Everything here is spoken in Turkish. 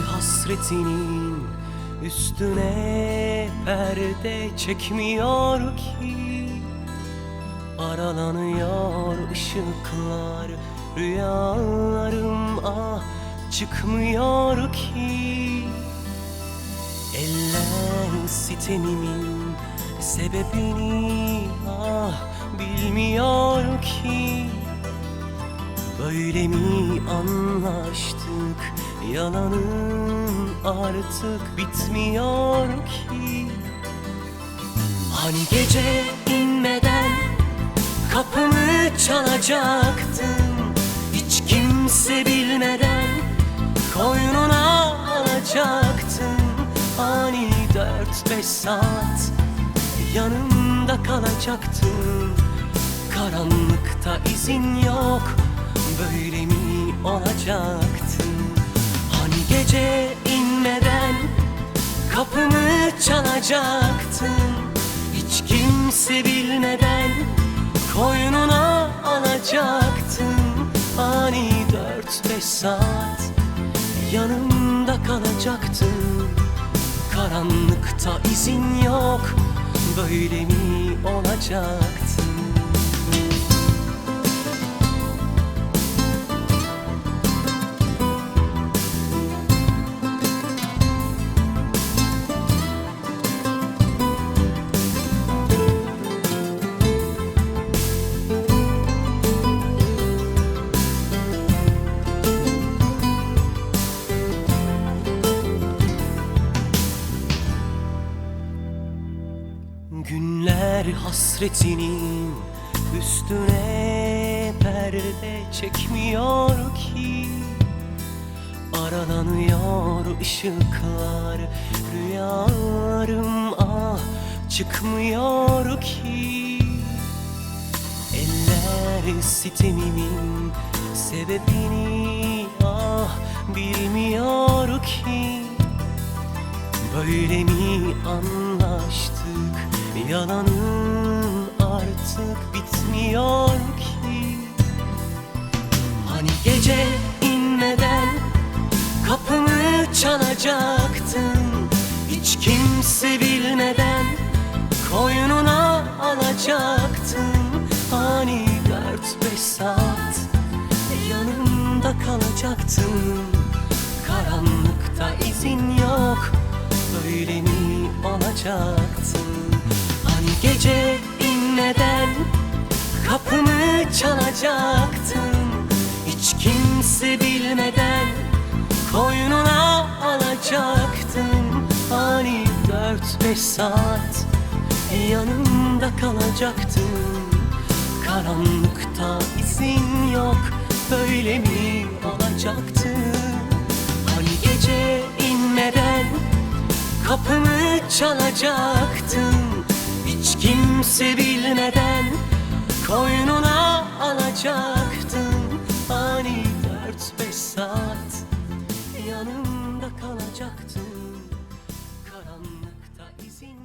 hasretinin üstüne perde çekmiyor ki. Aralanıyor ışıklar Rüyalarım ah çıkmıyor ki. Eller sitemimin sebebini ah bilmiyor ki. Böyle mi anlaştık yalanın artık bitmiyor ki. Hani gece inmeden kapımı çalacaktın? Hiç kimse bilmeden koynuna alacaktın. Hani dört beş saat yanımda kalacaktın. Karanlıkta izin yok böyle mi Hani gece inmeden kapımı çalacaktın. Hiç kimse bilmeden koynuna alacaktın. Hani dört beş saat yanımda kalacaktın. Karanlıkta izin yok böyle mi olacaktın Günler hasretinin üstüne perde çekmiyor ki. Aralanıyor ışıklar rüyalarım ah çıkmıyor ki. Eller sitemimin sebebini ah bilmiyor ki. Böyle mi anlaştık Yalanın artık bitmiyor ki. Hani gece inmeden Kapımı çalacaktın Hiç kimse bilmeden Koynuna alacaktın. Hani dört beş saat Yanımda kalacaktın. Karanlıkta izin yok Böyle mi olacaktın çalacaktın Hiç kimse bilmeden Koynuna alacaktın. Hani dört beş saat Yanımda kalacaktın. Karanlıkta izin yok Böyle mi olacaktın Hani gece inmeden Kapımı çalacaktın. Hiç kimse bilmeden Koynuna Kaçacaktım ani dört beş saat. Yanımda kalacaktın Karanlıkta izin